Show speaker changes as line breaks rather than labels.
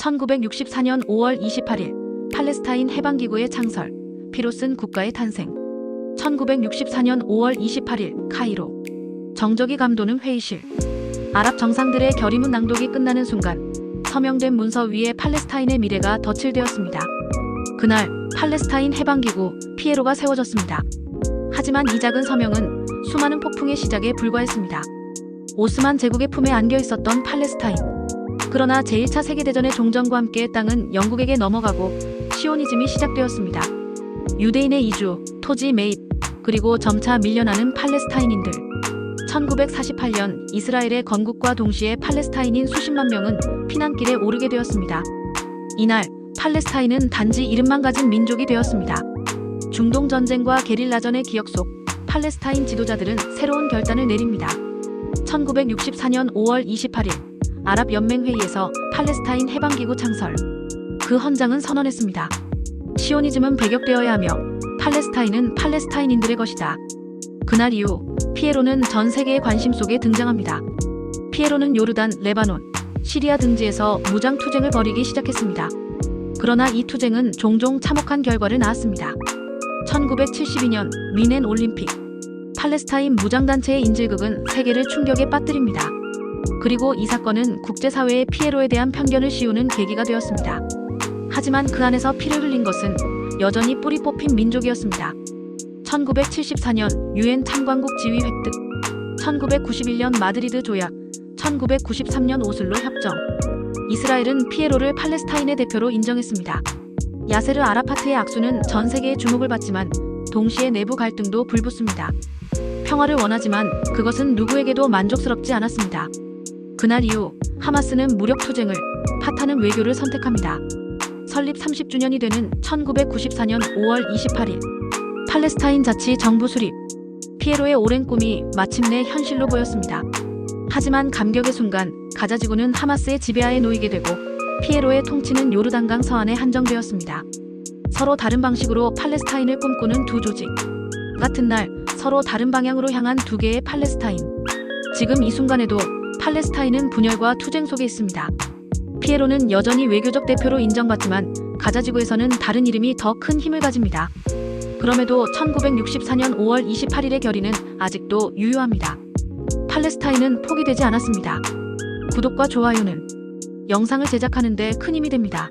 1964년 5월 28일 팔레스타인 해방기구의 창설, 피로 쓴 국가의 탄생. 1964년 5월 28일 카이로. 정적이 감도는 회의실. 아랍 정상들의 결의문 낭독이 끝나는 순간 서명된 문서 위에 팔레스타인의 미래가 덧칠되었습니다. 그날 팔레스타인 해방기구 피에로가 세워졌습니다. 하지만 이 작은 서명은 수많은 폭풍의 시작에 불과했습니다. 오스만 제국의 품에 안겨 있었던 팔레스타인. 그러나 제1차 세계대전의 종전과 함께 땅은 영국에게 넘어가고 시오니즘이 시작되었습니다. 유대인의 이주, 토지 매입, 그리고 점차 밀려나는 팔레스타인인들. 1948년 이스라엘의 건국과 동시에 팔레스타인인 수십만 명은 피난길에 오르게 되었습니다. 이날 팔레스타인은 단지 이름만 가진 민족이 되었습니다. 중동 전쟁과 게릴라전의 기억 속 팔레스타인 지도자들은 새로운 결단을 내립니다. 1964년 5월 28일 아랍 연맹 회의에서 팔레스타인 해방기구 창설. 그 헌장은 선언했습니다. 시오니즘은 배격되어야 하며 팔레스타인은 팔레스타인인들의 것이다. 그날 이후 피에로는 전 세계의 관심 속에 등장합니다. 피에로는 요르단, 레바논, 시리아 등지에서 무장 투쟁을 벌이기 시작했습니다. 그러나 이 투쟁은 종종 참혹한 결과를 낳았습니다. 1972년 미넨 올림픽 팔레스타인 무장단체의 인질극은 세계를 충격에 빠뜨립니다. 그리고 이 사건은 국제사회의 피에로에 대한 편견을 씌우는 계기가 되었습니다. 하지만 그 안에서 피를 흘린 것은 여전히 뿌리 뽑힌 민족이었습니다. 1974년 유엔 참관국 지위 획득, 1991년 마드리드 조약, 1993년 오슬로 협정. 이스라엘은 피에로를 팔레스타인의 대표로 인정했습니다. 야세르 아라파트의 악수는 전 세계의 주목을 받지만 동시에 내부 갈등도 불붙습니다. 평화를 원하지만 그것은 누구에게도 만족스럽지 않았습니다. 그날 이후 하마스는 무력 투쟁을, 파타는 외교를 선택합니다. 설립 30주년이 되는 1994년 5월 28일 팔레스타인 자치 정부 수립 피에로의 오랜 꿈이 마침내 현실로 보였습니다. 하지만 감격의 순간 가자 지구는 하마스의 지배하에 놓이게 되고 피에로의 통치는 요르단강 서안에 한정되었습니다. 서로 다른 방식으로 팔레스타인을 꿈꾸는 두 조직. 같은 날 서로 다른 방향으로 향한 두 개의 팔레스타인. 지금 이 순간에도 팔레스타인은 분열과 투쟁 속에 있습니다. 피에로는 여전히 외교적 대표로 인정받지만 가자 지구에서는 다른 이름이 더 큰 힘을 가집니다. 그럼에도 1964년 5월 28일의 결의는 아직도 유효합니다. 팔레스타인은 포기되지 않았습니다. 구독과 좋아요는 영상을 제작하는 데 큰 힘이 됩니다.